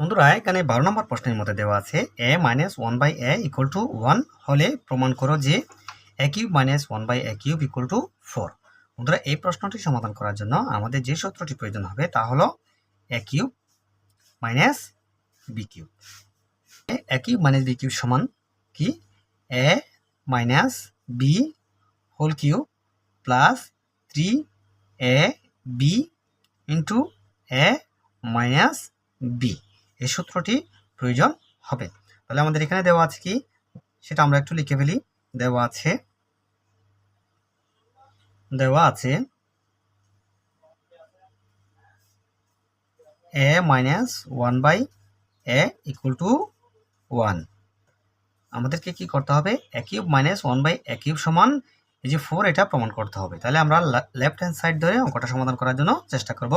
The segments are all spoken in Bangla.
বন্ধুরা, এখানে বারো নম্বর প্রশ্নের মধ্যে দেওয়া আছে A minus one by A equal to one হলে প্রমাণ করো যে A cube minus one by A cube equal to four বন্ধুরা, এই প্রশ্নটি সমাধান করার জন্য আমাদের যে সূত্রটি প্রয়োজন হবে তা হলো A cube minus B cube A cube minus B cube সমান কি? A minus B whole cube plus three A B into A minus B এই সূত্রটি প্রয়োজন হবে। তাহলে আমাদের এখানে দেওয়া আছে কি? সেটা আমরা একটু লিখে ফেলি। দেওয়া আছে দেওয়া আছে A minus one by A equal to one আমাদেরকে কি করতে হবে? A minus one by A সমান এই যে ফোর এটা প্রমাণ করতে হবে। তাহলে আমরা লেফট হ্যান্ড সাইড ধরে অঙ্কটা সমাধান করার জন্য চেষ্টা করব।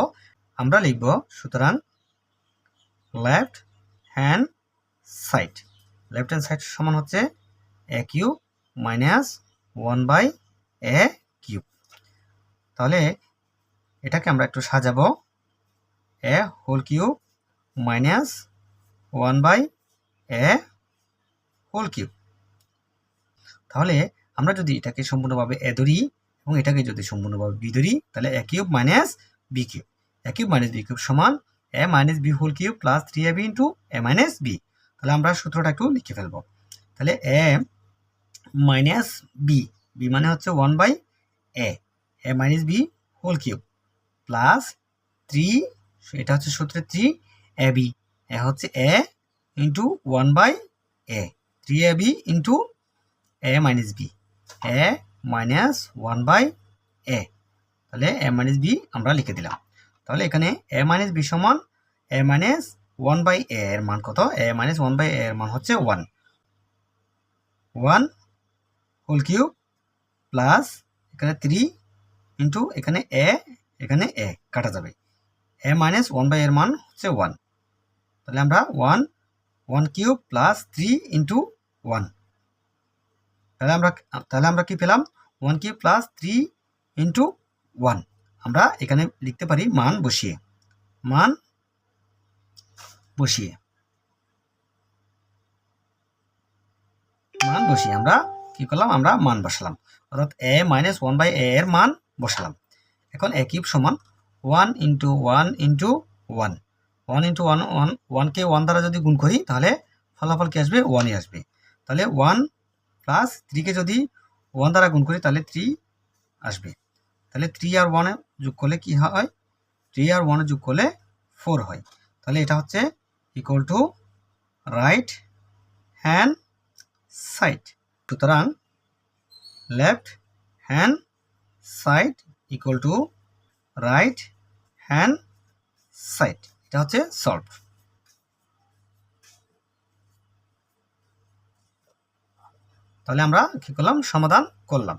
আমরা লিখব, সুতরাং left hand side. Left hand side সমান হচ্ছে A cube minus one by A cube. তাহলে এটাকে আমরা একটু সাজাবো। A whole cube minus one by A whole cube. তাহলে আমরা যদি এটাকে সম্পূর্ণভাবে এ ধরি এবং এটাকে যদি সম্পূর্ণভাবে বি ধরি, তাহলে A cube minus B cube. A cube minus B cube সমান A minus B whole cube plus three A B into A minus B তাহলে আমরা সূত্রটা একটু লিখে ফেলব। তাহলে এ মাইনাস বি বি মানে হচ্ছে one by A A minus B whole cube plus three এটা হচ্ছে সূত্রে থ্রি এ বি এ হচ্ছে A into one by A three A B into A minus B A minus one by A তাহলে এ মাইনাস বি আমরা লিখে দিলাম। তাহলে এখানে এ মাইনাস বি সমান A minus one by A এর মান কত? A minus one by A এর মান হচ্ছে one one whole cube plus এখানে থ্রি ইন্টু এখানে এ এখানে এ কাটা যাবে। এ মাইনাস ওয়ান বাই এর মান হচ্ছে ওয়ান তাহলে আমরা one one cube plus three into one তাহলে আমরা তাহলে আমরা কি পেলাম? One cube plus three into one আমরা এখানে লিখতে পারি মান বসিয়ে। মান বসিয়ে। মান বসিয়ে আমরা কি করলাম? আমরা মান বসালাম। অর্থাৎ A minus one by A এর মান বসালাম। এখন এ কিউব সমান one into one into one one into one one ওয়ানকে ওয়ান দ্বারা যদি গুণ করি, তাহলে ফলাফল কি আসবে? ওয়ানই আসবে। তাহলে ওয়ান প্লাস থ্রিকে যদি ওয়ান দ্বারা গুণ করি, তাহলে থ্রি আসবে। তাহলে থ্রি আর ওয়ানে যোগ করলে কি হয়? থ্রি আর ওয়ানে যোগ করলে ফোর হয়। তাহলে এটা হচ্ছে equal to right hand side সুতরাং left hand side equal to right hand side এটা হচ্ছে সলভ তাহলে আমরা কি করলাম? সমাধান করলাম।